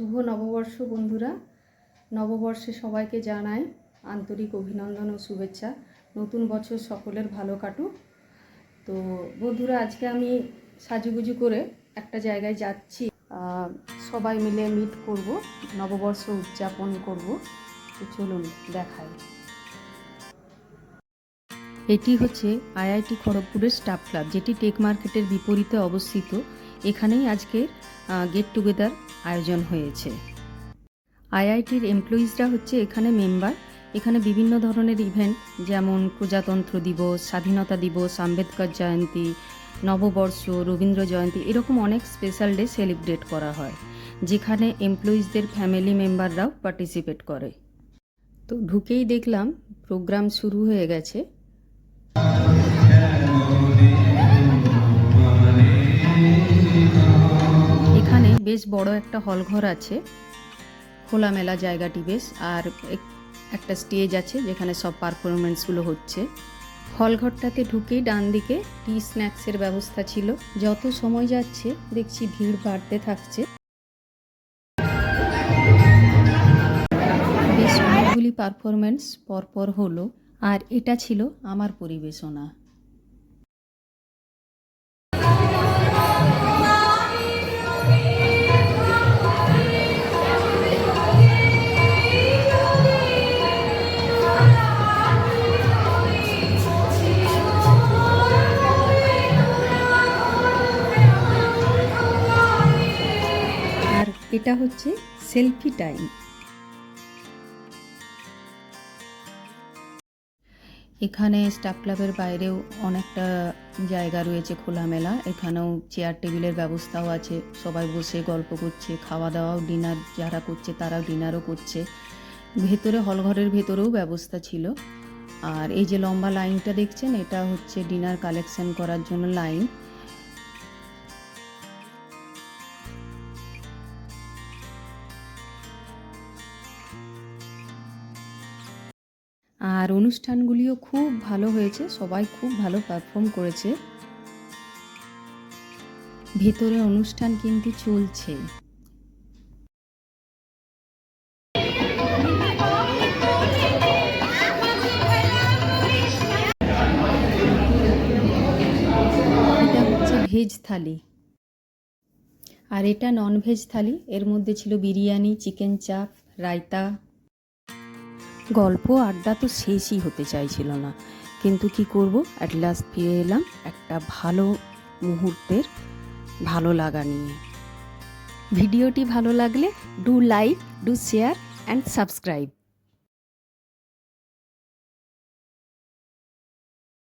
শুভ নববর্ষ বন্ধুরা। নববর্ষে সবাইকে জানাই আন্তরিক অভিনন্দন ও শুভেচ্ছা। নতুন বছর সকলের ভালো কাটুক। তো বন্ধুরা, আজকে আমি সাজুগুজু করে একটা জায়গায় যাচ্ছি। সবাই মিলে মিট করব, নববর্ষ উদযাপন করব। তো চলুন, দেখাই। এটি হচ্ছে আইআইটি খড়গপুরের স্টাফ ক্লাব, যেটি টেক মার্কেটের বিপরীতে অবস্থিত। এখানেই আজকে গেট টুগেদার আয়োজন হয়েছে। আইআইটির এমপ্লয়িজরা হচ্ছে এখানে মেম্বার এখানে বিভিন্ন ধরনের ইভেন্ট যেমন প্রজাতন্ত্র দিবস, স্বাধীনতা দিবস, আম্বেদকর জয়ন্তী, নববর্ষ, রবীন্দ্র জয়ন্তী, এরকম অনেক স্পেশাল ডে সেলিব্রেট করা হয়, যেখানে এমপ্লয়িজদের ফ্যামিলি মেম্বাররাও পার্টিসিপেট করে। তো ঢুকেই দেখলাম প্রোগ্রাম শুরু হয়ে গেছে। বেশ বড় একটা হল ঘর আছে। খোলামেলা জায়গাটি বেশ, আর এক- একটা স্টেজ আছে যেখানে সব পারফরমেন্সগুলো হচ্ছে। হল ঘরটাতে ঢুকেই ডান দিকে টি স্ন্যাক্সের ব্যবস্থা ছিল। যত সময় যাচ্ছে, দেখছি ভিড় বাড়তে থাকছে। বেশ অনেকগুলি পারফরমেন্স পরপর হলো, আর এটা ছিল আমার পরিবেশনা। এটা হচ্ছে সেলফি টাইম। এখানে স্টাফ ক্লাবের বাইরেও অনেকটা জায়গা রয়েছে খোলামেলা। এখানেও চেয়ার, টেবিলের ব্যবস্থাও আছে। সবাই বসে গল্প করছে, খাওয়া দাওয়াও, ডিনার যারা করছে তারাও ডিনারও করছে। ভেতরে হলঘরের ভেতরেও ব্যবস্থা ছিল। আর এই যে লম্বা লাইনটা দেখছেন, এটা হচ্ছে ডিনার কালেকশন করার জন্য লাইন। আর অনুষ্ঠানগুলিও খুব ভালো হয়েছে, সবাই খুব ভালো পারফর্ম করেছে। ভেতরে অনুষ্ঠান কিন্তু চলছে। এটা হচ্ছে ভেজ থালি। আর এটা নন ভেজ থালি, এর মধ্যে ছিল বিরিয়ানি চিকেন চাপ রায়তা। গল্প, আড্ডা তো শেষই হতে চাইছিল না। কিন্তু কি করব? অ্যাট লাস্ট ফিরে এলাম একটা ভালো মুহূর্তের ভালো লাগা নিয়ে। ভিডিওটি ভালো লাগলে do like do share and subscribe